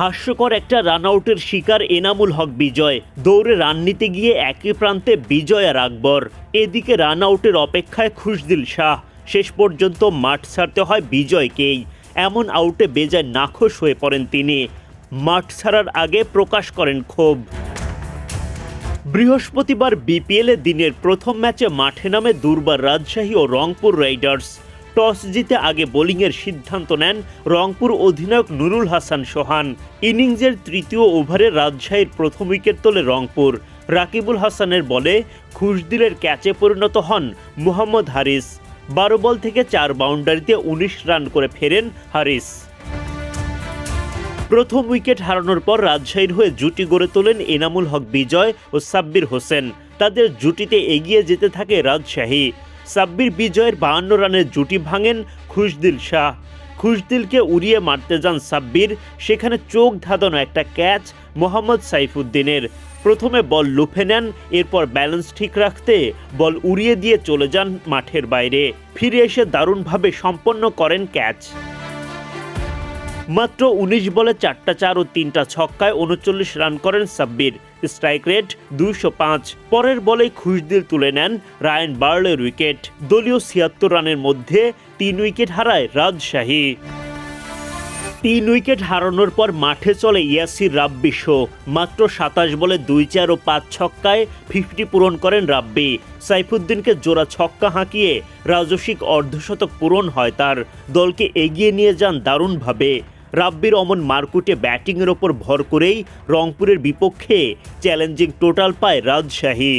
হাস্যকর একটা রান আউটের শিকার এনামুল হক বিজয়। দৌড়ে রান নিতে গিয়ে একই প্রান্তে বিজয় আর আকবর এদিকে রান আউটের অপেক্ষায় খুশদিল শাহ। শেষ পর্যন্ত মাঠ ছাড়তে হয় বিজয়কেই। এমন আউটে বেজায় নাখোশ হয়ে পড়েন তিনি। মাঠ ছাড়ার আগে প্রকাশ করেন ক্ষোভ। বৃহস্পতিবার বিপিএলে দিনের প্রথম ম্যাচে মাঠে নামে দুর্বার রাজশাহী ও রংপুর রাইডার্স। টস জিতে আগে বোলিংয়ের সিদ্ধান্ত নেন রংপুর অধিনায়ক নুরুল হাসান সোহান। ইনিংসের তৃতীয় ওভারে রাজশাহীর প্রথম উইকেট তোলে রংপুর। রাকিবুল হাসানের বলে খুশদিলের ক্যাচে পরিণত হন মুহাম্মদ হারিস। বারো বল থেকে চার বাউন্ডারিতে উনিশ রান করে ফেরেন হারিস। প্রথম উইকেট হারানোর পর রাজশাহীর হয়ে জুটি গড়ে তোলেন এনামুল হক বিজয় ও সাব্বির হোসেন। তাদের জুটিতে এগিয়ে যেতে থাকে রাজশাহী। সাব্বির বিজয়ের বাহান্ন রানের জুটি ভাঙেন খুশদিল শাহ। খুশদিলকে উড়িয়ে মারতে যান সাব্বির সেখানে চোখ ধাঁধানো একটা ক্যাচ মোহাম্মদ সাইফুদ্দিনের। প্রথমে বল লুফে নেন, এরপর ব্যালেন্স ঠিক রাখতে বল উড়িয়ে দিয়ে চলে যান মাঠের বাইরে। ফিরে এসে দারুণভাবে সম্পন্ন করেন ক্যাচ। মাত্র উনিশ বলে চারটা চার ও তিনটা ছক্কায় উনচল্লিশ রান করেন সাব্বির। স্ট্রাইক রেট দুইশো পাঁচ। পরের বলেই খুশদিল তুলে নেন রায়ান বার্লের উইকেট। দলীয় ছিয়াত্তর রানের মধ্যে তিন উইকেট হারায় রাজশাহী। তিন উইকেট হারানোর পর মাঠে চলে ইয়াসির রাব্বি শো। মাত্র সাতাশ বলে দুই চার ও পাঁচ ছক্কায় ফিফটি পূরণ করেন রাব্বি। সাইফুদ্দিনকে জোড়া ছক্কা হাঁকিয়ে রাজস্বিক অর্ধশতক পূরণ হয় তার। দলকে এগিয়ে নিয়ে যান দারুণভাবে। রাব্বির অমন মারকুটে ব্যাটিংয়ের ওপর ভর করেই রংপুরের বিপক্ষে চ্যালেঞ্জিং টোটাল পায় রাজশাহী।